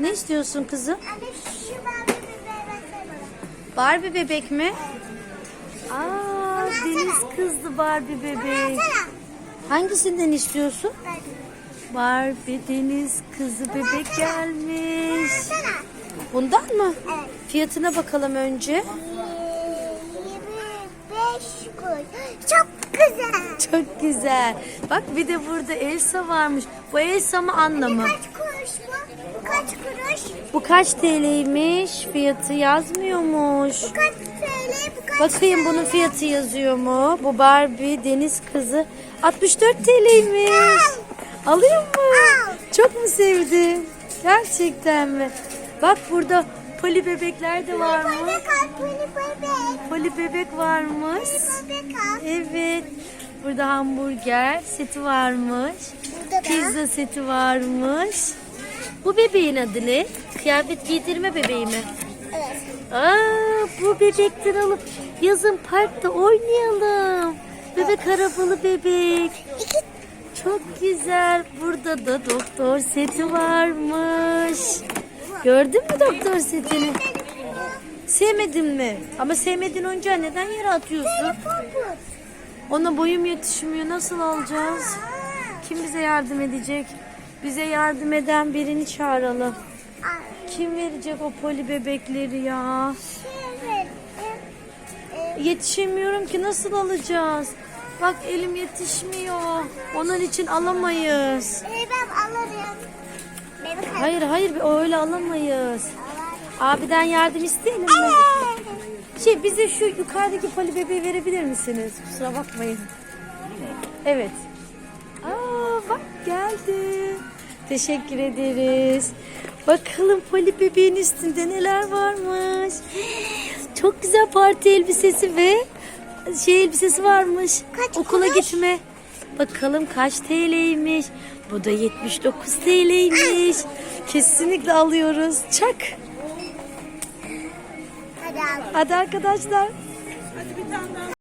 Ne istiyorsun kızım? Anne şu Barbie bebeği versene. Barbie bebek mi? Aa, deniz kızlı Barbie bebek. Hangisinden istiyorsun? Barbie. Barbie deniz kızı bebek gelmiş. Bundan mı? Evet. Fiyatına bakalım önce. Ee, 25 kuruş. Çok güzel. Çok güzel. Bak bir de burada Elsa varmış. Bu Elsa mı Anna mı? Kaç kuruş bu? Kaç kuruş? Bu kaç TL'ymiş? Fiyatı yazmıyormuş. Bu kaç TL? Bu kaç Bakayım bunun fiyatı yazıyor mu? Bu Barbie deniz kızı 64 TL'ymiş. Alıyor mu? Al. Çok mu sevdin? Gerçekten mi? Bak burada poli bebekler de varmış. Bebek al, poli bebek. Poli bebek varmış. Poli bebek al. Evet. Burada hamburger seti varmış. Burada da. Pizza seti varmış. Bu bebeğin adı ne? Kıyafet giydirme bebeği mi? Evet. Aa, bu bebekten alıp yazın parkta oynayalım. Bebek arabalı bebek. Çok güzel. Burada da doktor seti varmış. Gördün mü doktor setini? Sevmedin mi? Ama sevmedin önce neden yere atıyorsun? Ona boyum yetişmiyor. Nasıl alacağız? Kim bize yardım edecek? Bize yardım eden birini çağıralım. Kim verecek o poli bebekleri ya? E, Yetişemiyorum ki nasıl alacağız? Bak elim yetişmiyor. Onun için alamayız. e, ben alırım. Hayır hayır öyle alamayız. Abiden yardım isteyelim mi? Şey bize şu yukarıdaki poli bebeği verebilir misiniz? Kusura bakmayın. Evet. Aa bak geldi. Teşekkür ederiz. Bakalım poli bebeğin üstünde neler varmış. Çok güzel parti elbisesi ve şey elbisesi varmış. Kaç Okula kuruş? gitme. Bakalım kaç TL'ymiş. Bu da 79 TL'ymiş. Kesinlikle alıyoruz. Çak. Hadi al. Hadi arkadaşlar.